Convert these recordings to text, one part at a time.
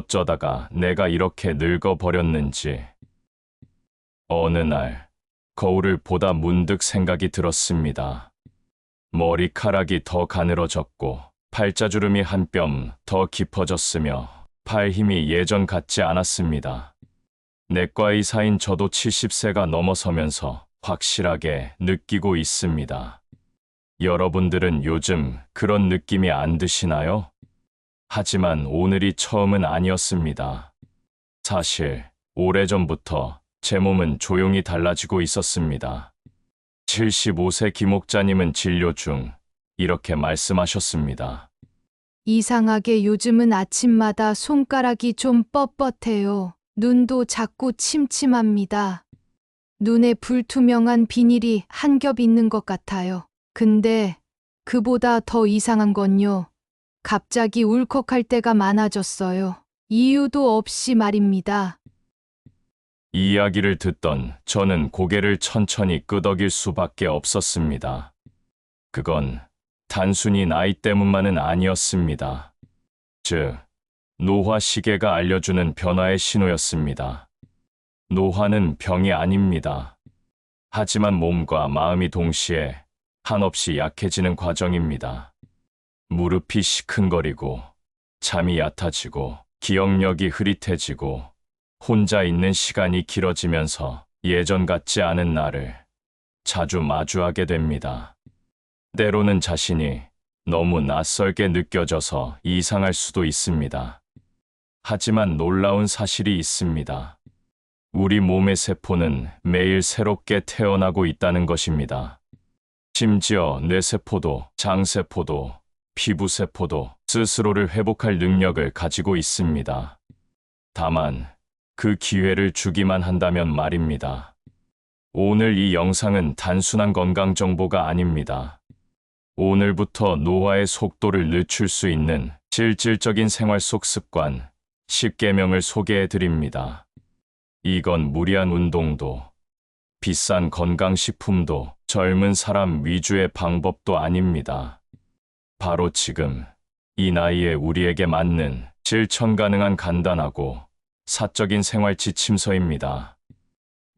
어쩌다가 내가 이렇게 늙어버렸는지. 어느 날, 거울을 보다 문득 생각이 들었습니다. 머리카락이 더 가늘어졌고, 팔자주름이 한 뼘 더 깊어졌으며, 팔 힘이 예전 같지 않았습니다. 내과 의사인 저도 70세가 넘어서면서 확실하게 느끼고 있습니다. 여러분들은 요즘 그런 느낌이 안 드시나요? 하지만 오늘이 처음은 아니었습니다. 사실 오래전부터 제 몸은 조용히 달라지고 있었습니다. 75세 김옥자님은 진료 중 이렇게 말씀하셨습니다. 이상하게 요즘은 아침마다 손가락이 좀 뻣뻣해요. 눈도 자꾸 침침합니다. 눈에 불투명한 비닐이 한 겹 있는 것 같아요. 근데 그보다 더 이상한 건요. 갑자기 울컥할 때가 많아졌어요. 이유도 없이 말입니다. 이 이야기를 듣던 저는 고개를 천천히 끄덕일 수밖에 없었습니다. 그건 단순히 나이 때문만은 아니었습니다. 즉, 노화 시계가 알려주는 변화의 신호였습니다. 노화는 병이 아닙니다. 하지만 몸과 마음이 동시에 한없이 약해지는 과정입니다. 무릎이 시큰거리고, 잠이 얕아지고, 기억력이 흐릿해지고, 혼자 있는 시간이 길어지면서 예전 같지 않은 나를 자주 마주하게 됩니다. 때로는 자신이 너무 낯설게 느껴져서 이상할 수도 있습니다. 하지만 놀라운 사실이 있습니다. 우리 몸의 세포는 매일 새롭게 태어나고 있다는 것입니다. 심지어 뇌세포도, 장세포도, 피부세포도 스스로를 회복할 능력을 가지고 있습니다. 다만, 그 기회를 주기만 한다면 말입니다. 오늘 이 영상은 단순한 건강 정보가 아닙니다. 오늘부터 노화의 속도를 늦출 수 있는 실질적인 생활 속 습관 10개명을 소개해 드립니다. 이건 무리한 운동도, 비싼 건강식품도, 젊은 사람 위주의 방법도 아닙니다. 바로 지금, 이 나이에 우리에게 맞는 실천 가능한 간단하고 사적인 생활 지침서입니다.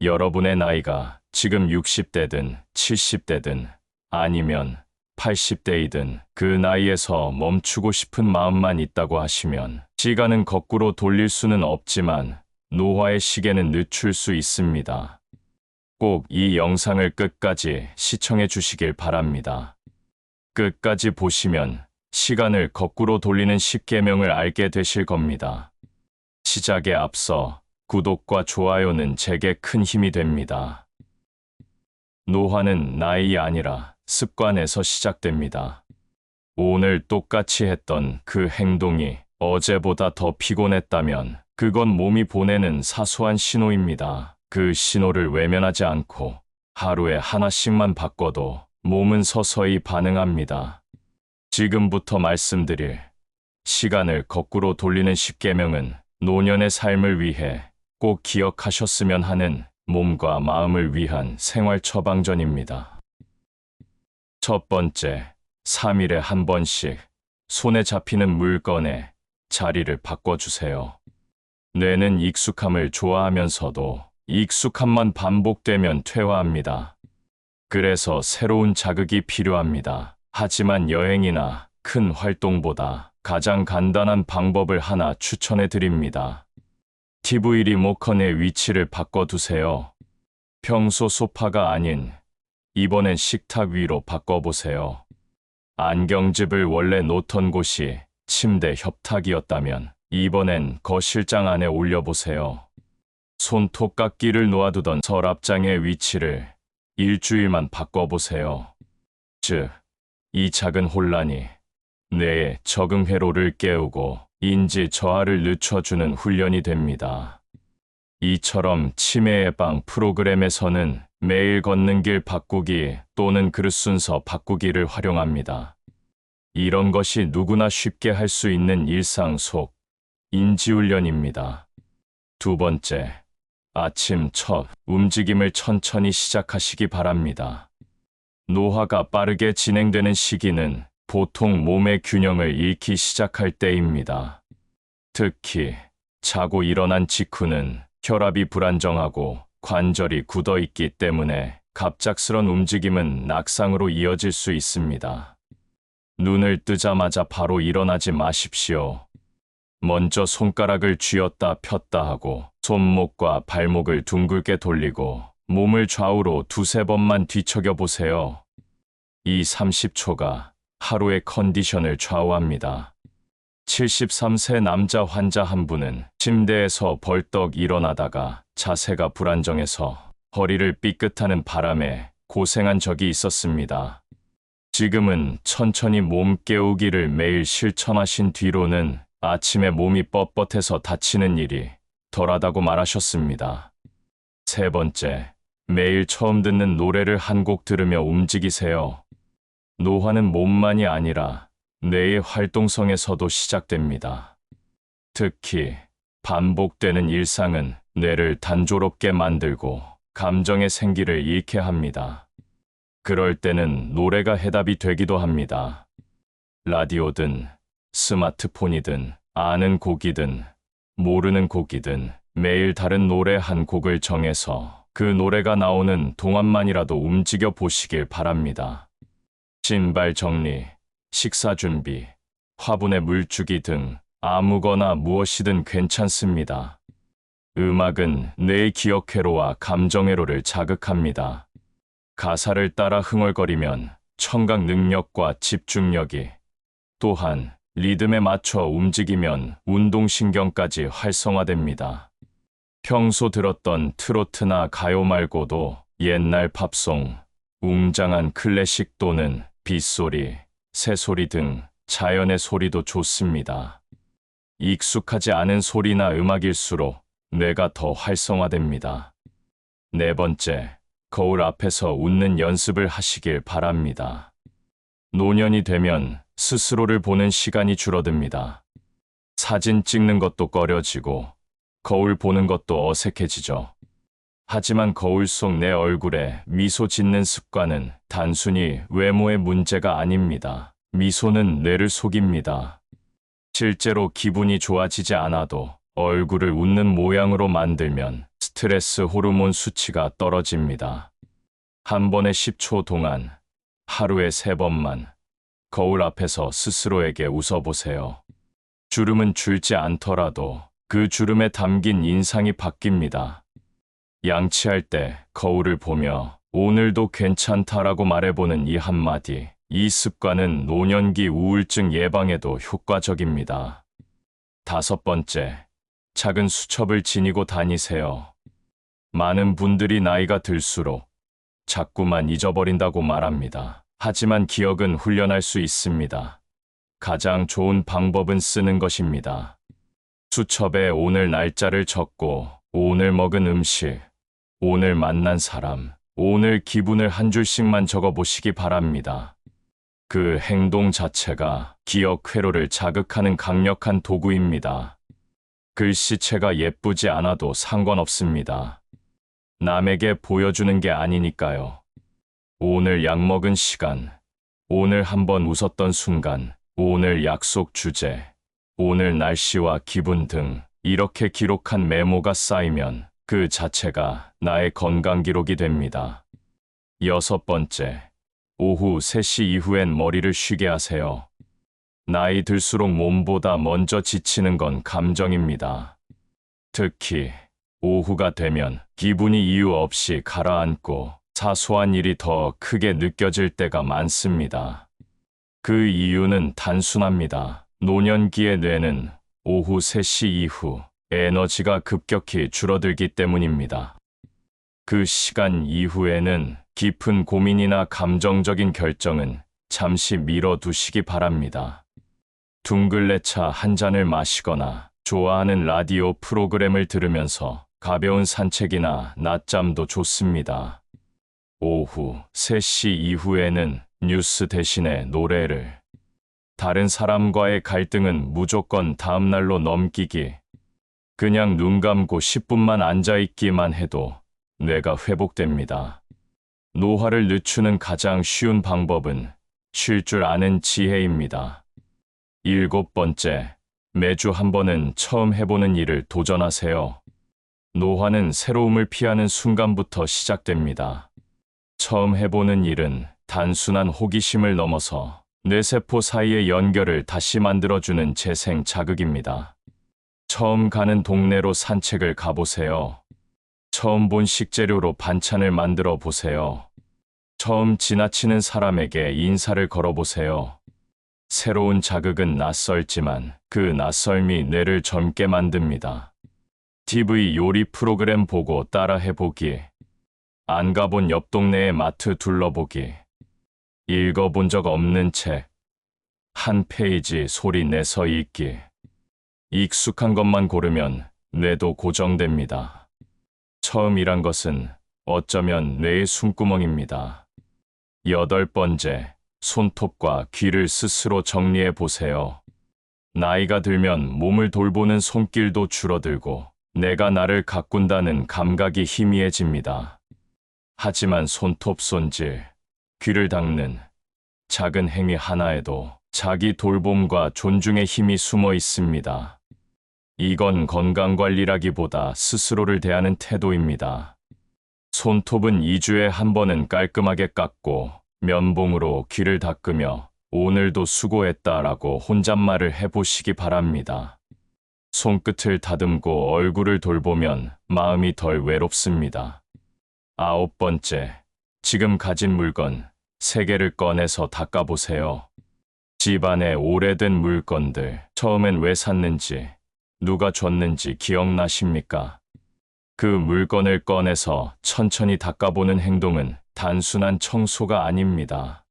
여러분의 나이가 지금 60대든 70대든 아니면 80대이든 그 나이에서 멈추고 싶은 마음만 있다고 하시면 시간은 거꾸로 돌릴 수는 없지만 노화의 시계는 늦출 수 있습니다. 꼭 이 영상을 끝까지 시청해 주시길 바랍니다. 끝까지 보시면 시간을 거꾸로 돌리는 10계명을 알게 되실 겁니다. 시작에 앞서 구독과 좋아요는 제게 큰 힘이 됩니다. 노화는 나이 아니라 습관에서 시작됩니다. 오늘 똑같이 했던 그 행동이 어제보다 더 피곤했다면 그건 몸이 보내는 사소한 신호입니다. 그 신호를 외면하지 않고 하루에 하나씩만 바꿔도 몸은 서서히 반응합니다. 지금부터 말씀드릴 시간을 거꾸로 돌리는 10계명은 노년의 삶을 위해 꼭 기억하셨으면 하는 몸과 마음을 위한 생활 처방전입니다. 첫 번째, 3일에 한 번씩 손에 잡히는 물건에 자리를 바꿔주세요. 뇌는 익숙함을 좋아하면서도 익숙함만 반복되면 퇴화합니다. 그래서 새로운 자극이 필요합니다. 하지만 여행이나 큰 활동보다 가장 간단한 방법을 하나 추천해 드립니다. TV 리모컨의 위치를 바꿔두세요. 평소 소파가 아닌 이번엔 식탁 위로 바꿔보세요. 안경집을 원래 놓던 곳이 침대 협탁이었다면 이번엔 거실장 안에 올려보세요. 손톱깎이를 놓아두던 서랍장의 위치를 일주일만 바꿔보세요. 즉, 이 작은 혼란이 뇌의 적응 회로를 깨우고 인지 저하를 늦춰주는 훈련이 됩니다. 이처럼 치매 예방 프로그램에서는 매일 걷는 길 바꾸기 또는 그릇 순서 바꾸기를 활용합니다. 이런 것이 누구나 쉽게 할 수 있는 일상 속 인지훈련입니다. 두 번째, 아침 첫 움직임을 천천히 시작하시기 바랍니다. 노화가 빠르게 진행되는 시기는 보통 몸의 균형을 잃기 시작할 때입니다. 특히 자고 일어난 직후는 혈압이 불안정하고 관절이 굳어 있기 때문에 갑작스런 움직임은 낙상으로 이어질 수 있습니다. 눈을 뜨자마자 바로 일어나지 마십시오. 먼저 손가락을 쥐었다 폈다 하고 손목과 발목을 둥글게 돌리고 몸을 좌우로 두세 번만 뒤척여 보세요. 이 30초가 하루의 컨디션을 좌우합니다. 73세 남자 환자 한 분은 침대에서 벌떡 일어나다가 자세가 불안정해서 허리를 삐끗하는 바람에 고생한 적이 있었습니다. 지금은 천천히 몸 깨우기를 매일 실천하신 뒤로는 아침에 몸이 뻣뻣해서 다치는 일이 덜하다고 말하셨습니다. 세 번째, 매일 처음 듣는 노래를 한 곡 들으며 움직이세요. 노화는 몸만이 아니라 뇌의 활동성에서도 시작됩니다. 특히 반복되는 일상은 뇌를 단조롭게 만들고 감정의 생기를 잃게 합니다. 그럴 때는 노래가 해답이 되기도 합니다. 라디오든 스마트폰이든 아는 곡이든 모르는 곡이든 매일 다른 노래 한 곡을 정해서 그 노래가 나오는 동안만이라도 움직여 보시길 바랍니다. 신발 정리, 식사 준비, 화분에 물 주기 등 아무거나 무엇이든 괜찮습니다. 음악은 뇌의 기억회로와 감정회로를 자극합니다. 가사를 따라 흥얼거리면 청각 능력과 집중력이 또한 리듬에 맞춰 움직이면 운동신경까지 활성화됩니다. 평소 들었던 트로트나 가요 말고도 옛날 팝송, 웅장한 클래식 또는 빗소리, 새소리 등 자연의 소리도 좋습니다. 익숙하지 않은 소리나 음악일수록 뇌가 더 활성화됩니다. 네 번째, 거울 앞에서 웃는 연습을 하시길 바랍니다. 노년이 되면 스스로를 보는 시간이 줄어듭니다. 사진 찍는 것도 꺼려지고 거울 보는 것도 어색해지죠. 하지만 거울 속 내 얼굴에 미소 짓는 습관은 단순히 외모의 문제가 아닙니다. 미소는 뇌를 속입니다. 실제로 기분이 좋아지지 않아도 얼굴을 웃는 모양으로 만들면 스트레스 호르몬 수치가 떨어집니다. 한 번에 10초 동안 하루에 세 번만 거울 앞에서 스스로에게 웃어보세요. 주름은 줄지 않더라도 그 주름에 담긴 인상이 바뀝니다. 양치할 때 거울을 보며 오늘도 괜찮다라고 말해보는 이 한마디. 이 습관은 노년기 우울증 예방에도 효과적입니다. 다섯 번째, 작은 수첩을 지니고 다니세요. 많은 분들이 나이가 들수록 자꾸만 잊어버린다고 말합니다. 하지만 기억은 훈련할 수 있습니다. 가장 좋은 방법은 쓰는 것입니다. 수첩에 오늘 날짜를 적고 오늘 먹은 음식, 오늘 만난 사람, 오늘 기분을 한 줄씩만 적어 보시기 바랍니다. 그 행동 자체가 기억 회로를 자극하는 강력한 도구입니다. 글씨체가 예쁘지 않아도 상관없습니다. 남에게 보여주는 게 아니니까요. 오늘 약 먹은 시간, 오늘 한번 웃었던 순간, 오늘 약속 주제, 오늘 날씨와 기분 등 이렇게 기록한 메모가 쌓이면 그 자체가 나의 건강 기록이 됩니다. 여섯 번째, 오후 3시 이후엔 머리를 쉬게 하세요. 나이 들수록 몸보다 먼저 지치는 건 감정입니다. 특히 오후가 되면 기분이 이유 없이 가라앉고 사소한 일이 더 크게 느껴질 때가 많습니다. 그 이유는 단순합니다. 노년기의 뇌는 오후 3시 이후 에너지가 급격히 줄어들기 때문입니다. 그 시간 이후에는 깊은 고민이나 감정적인 결정은 잠시 미뤄두시기 바랍니다. 둥글레 차 한 잔을 마시거나 좋아하는 라디오 프로그램을 들으면서 가벼운 산책이나 낮잠도 좋습니다. 오후 3시 이후에는 뉴스 대신에 노래를 다른 사람과의 갈등은 무조건 다음날로 넘기기 그냥 눈 감고 10분만 앉아있기만 해도 뇌가 회복됩니다. 노화를 늦추는 가장 쉬운 방법은 쉴 줄 아는 지혜입니다. 일곱 번째, 매주 한 번은 처음 해보는 일을 도전하세요. 노화는 새로움을 피하는 순간부터 시작됩니다. 처음 해보는 일은 단순한 호기심을 넘어서 뇌세포 사이의 연결을 다시 만들어주는 재생 자극입니다. 처음 가는 동네로 산책을 가보세요. 처음 본 식재료로 반찬을 만들어 보세요. 처음 지나치는 사람에게 인사를 걸어보세요. 새로운 자극은 낯설지만 그 낯설미 뇌를 젊게 만듭니다. TV 요리 프로그램 보고 따라 해보기. 안 가본 옆 동네의 마트 둘러보기. 읽어본 적 없는 책. 한 페이지 소리 내서 읽기. 익숙한 것만 고르면 뇌도 고정됩니다. 처음이란 것은 어쩌면 뇌의 숨구멍입니다. 여덟 번째, 손톱과 귀를 스스로 정리해 보세요. 나이가 들면 몸을 돌보는 손길도 줄어들고 내가 나를 가꾼다는 감각이 희미해집니다. 하지만 손톱 손질, 귀를 닦는 작은 행위 하나에도 자기 돌봄과 존중의 힘이 숨어 있습니다. 이건 건강관리라기보다 스스로를 대하는 태도입니다. 손톱은 2주에 한 번은 깔끔하게 깎고 면봉으로 귀를 닦으며 오늘도 수고했다라고 혼잣말을 해보시기 바랍니다. 손끝을 다듬고 얼굴을 돌보면 마음이 덜 외롭습니다. 아홉 번째, 지금 가진 물건 세 개를 꺼내서 닦아보세요. 집안의 오래된 물건들, 처음엔 왜 샀는지, 누가 줬는지 기억나십니까? 그 물건을 꺼내서 천천히 닦아보는 행동은 단순한 청소가 아닙니다.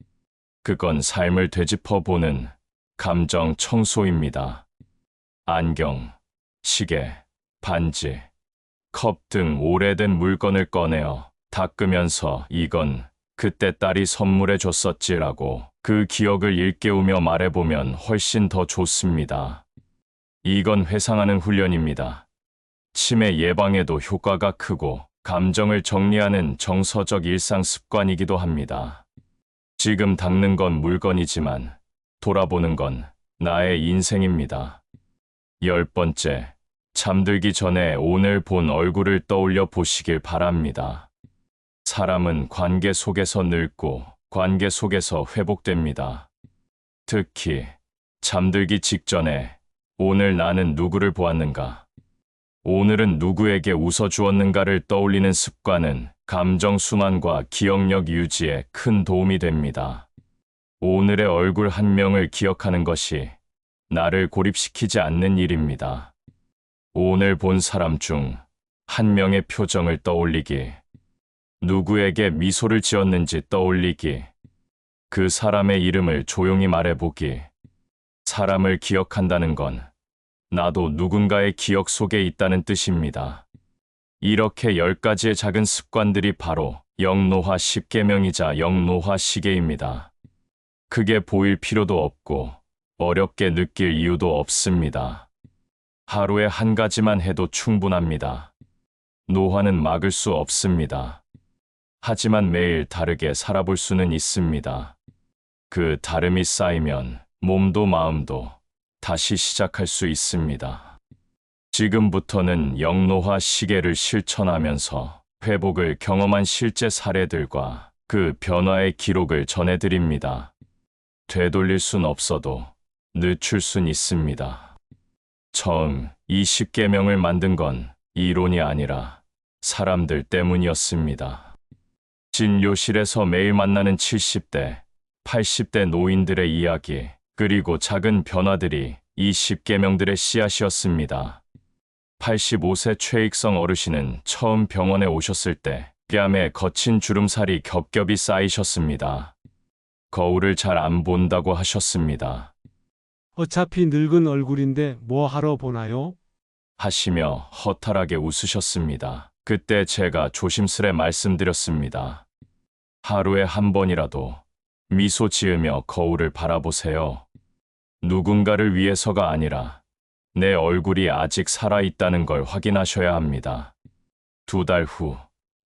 그건 삶을 되짚어보는 감정 청소입니다. 안경, 시계, 반지, 컵 등 오래된 물건을 꺼내어 닦으면서 이건 그때 딸이 선물해 줬었지라고 그 기억을 일깨우며 말해보면 훨씬 더 좋습니다. 이건 회상하는 훈련입니다. 치매 예방에도 효과가 크고 감정을 정리하는 정서적 일상 습관이기도 합니다. 지금 닦는 건 물건이지만 돌아보는 건 나의 인생입니다. 열 번째, 잠들기 전에 오늘 본 얼굴을 떠올려 보시길 바랍니다. 사람은 관계 속에서 늙고 관계 속에서 회복됩니다. 특히 잠들기 직전에 오늘 나는 누구를 보았는가? 오늘은 누구에게 웃어주었는가를 떠올리는 습관은 감정 순환과 기억력 유지에 큰 도움이 됩니다. 오늘의 얼굴 한 명을 기억하는 것이 나를 고립시키지 않는 일입니다. 오늘 본 사람 중 한 명의 표정을 떠올리기, 누구에게 미소를 지었는지 떠올리기, 그 사람의 이름을 조용히 말해보기, 사람을 기억한다는 건 나도 누군가의 기억 속에 있다는 뜻입니다. 이렇게 열 가지의 작은 습관들이 바로 영노화 10계명이자 영노화 시계입니다. 크게 보일 필요도 없고 어렵게 느낄 이유도 없습니다. 하루에 한 가지만 해도 충분합니다. 노화는 막을 수 없습니다. 하지만 매일 다르게 살아볼 수는 있습니다. 그 다름이 쌓이면 몸도 마음도 다시 시작할 수 있습니다. 지금부터는 영노화 시계를 실천하면서 회복을 경험한 실제 사례들과 그 변화의 기록을 전해드립니다. 되돌릴 순 없어도 늦출 순 있습니다. 처음 20계명을 만든 건 이론이 아니라 사람들 때문이었습니다. 진료실에서 매일 만나는 70대, 80대 노인들의 이야기, 그리고 작은 변화들이 이 10계명들의 씨앗이었습니다. 85세 최익성 어르신은 처음 병원에 오셨을 때 뺨에 거친 주름살이 겹겹이 쌓이셨습니다. 거울을 잘 안 본다고 하셨습니다. 어차피 늙은 얼굴인데 뭐 하러 보나요? 하시며 허탈하게 웃으셨습니다. 그때 제가 조심스레 말씀드렸습니다. 하루에 한 번이라도 미소 지으며 거울을 바라보세요. 누군가를 위해서가 아니라 내 얼굴이 아직 살아있다는 걸 확인하셔야 합니다. 두 달 후,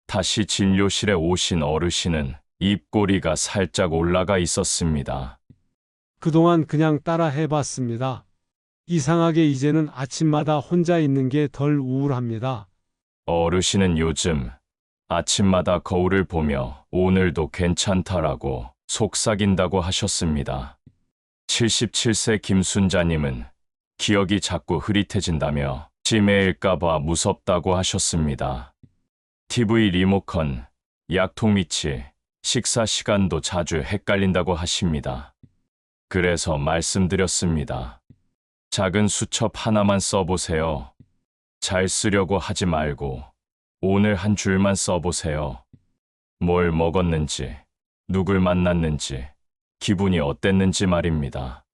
다시 진료실에 오신 어르신은 입꼬리가 살짝 올라가 있었습니다. 그동안 그냥 따라 해봤습니다. 이상하게 이제는 아침마다 혼자 있는 게 덜 우울합니다. 어르신은 요즘 아침마다 거울을 보며 오늘도 괜찮다라고 속삭인다고 하셨습니다. 77세 김순자님은 기억이 자꾸 흐릿해진다며 치매일까봐 무섭다고 하셨습니다. TV 리모컨, 약통 위치, 식사 시간도 자주 헷갈린다고 하십니다. 그래서 말씀드렸습니다. 작은 수첩 하나만 써보세요. 잘 쓰려고 하지 말고 오늘 한 줄만 써보세요. 뭘 먹었는지, 누굴 만났는지, 기분이 어땠는지 말입니다.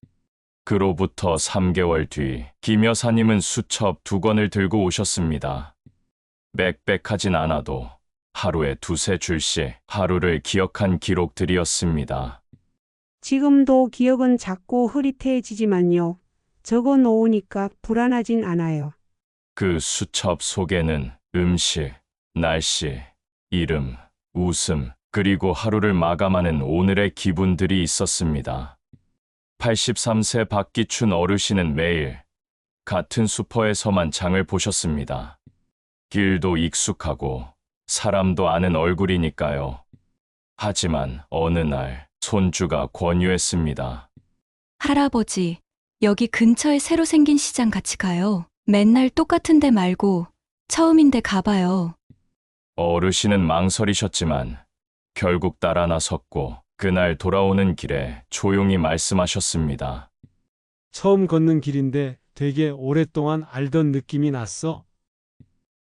그로부터 3개월 뒤, 김 여사님은 수첩 두 권을 들고 오셨습니다. 빽빽하진 않아도 하루에 두세 줄씩 하루를 기억한 기록들이었습니다. 지금도 기억은 작고 흐릿해지지만요. 적어 놓으니까 불안하진 않아요. 그 수첩 속에는 음식, 날씨, 이름, 웃음, 그리고 하루를 마감하는 오늘의 기분들이 있었습니다. 83세 박기춘 어르신은 매일 같은 슈퍼에서만 장을 보셨습니다. 길도 익숙하고 사람도 아는 얼굴이니까요. 하지만 어느 날 손주가 권유했습니다. 할아버지, 여기 근처에 새로 생긴 시장 같이 가요. 맨날 똑같은 데 말고 처음인데 가봐요. 어르신은 망설이셨지만 결국 따라 나섰고 그날 돌아오는 길에 조용히 말씀하셨습니다. 처음 걷는 길인데 되게 오랫동안 알던 느낌이 났어.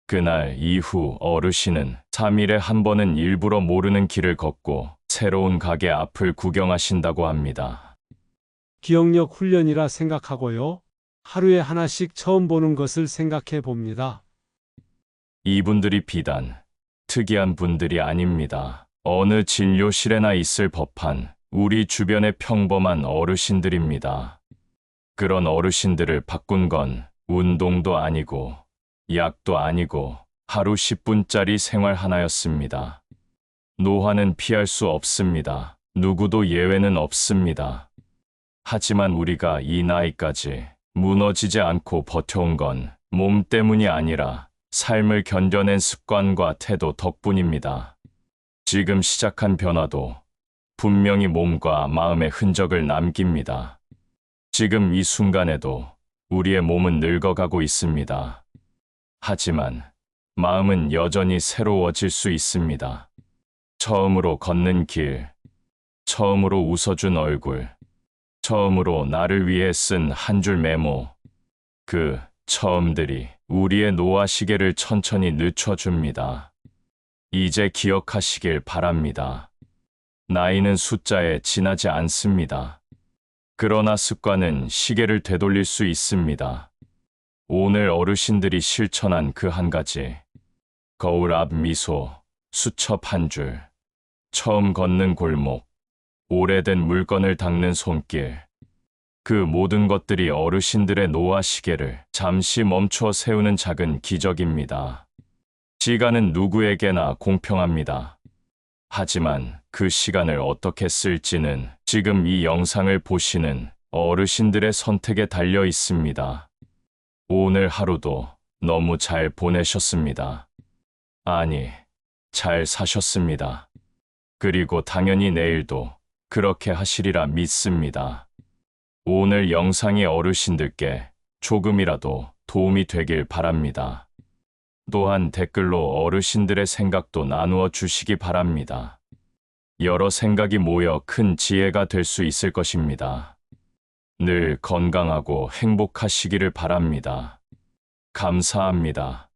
그날 이후 어르신은 3일에 한 번은 일부러 모르는 길을 걷고 새로운 가게 앞을 구경하신다고 합니다. 기억력 훈련이라 생각하고요. 하루에 하나씩 처음 보는 것을 생각해 봅니다. 이분들이 비단 특이한 분들이 아닙니다. 어느 진료실에나 있을 법한 우리 주변의 평범한 어르신들입니다. 그런 어르신들을 바꾼 건 운동도 아니고 약도 아니고 하루 10분짜리 생활 하나였습니다. 노화는 피할 수 없습니다. 누구도 예외는 없습니다. 하지만 우리가 이 나이까지 무너지지 않고 버텨온 건 몸 때문이 아니라 삶을 견뎌낸 습관과 태도 덕분입니다. 지금 시작한 변화도 분명히 몸과 마음의 흔적을 남깁니다. 지금 이 순간에도 우리의 몸은 늙어가고 있습니다. 하지만 마음은 여전히 새로워질 수 있습니다. 처음으로 걷는 길, 처음으로 웃어준 얼굴, 처음으로 나를 위해 쓴 한 줄 메모, 그 처음들이 우리의 노화 시계를 천천히 늦춰줍니다. 이제 기억하시길 바랍니다. 나이는 숫자에 지나지 않습니다. 그러나 습관은 시계를 되돌릴 수 있습니다. 오늘 어르신들이 실천한 그 한 가지. 거울 앞 미소, 수첩 한 줄, 처음 걷는 골목, 오래된 물건을 닦는 손길. 그 모든 것들이 어르신들의 노화 시계를 잠시 멈춰 세우는 작은 기적입니다. 시간은 누구에게나 공평합니다. 하지만 그 시간을 어떻게 쓸지는 지금 이 영상을 보시는 어르신들의 선택에 달려 있습니다. 오늘 하루도 너무 잘 보내셨습니다. 아니, 잘 사셨습니다. 그리고 당연히 내일도 그렇게 하시리라 믿습니다. 오늘 영상이 어르신들께 조금이라도 도움이 되길 바랍니다. 또한 댓글로 어르신들의 생각도 나누어 주시기 바랍니다. 여러 생각이 모여 큰 지혜가 될 수 있을 것입니다. 늘 건강하고 행복하시기를 바랍니다. 감사합니다.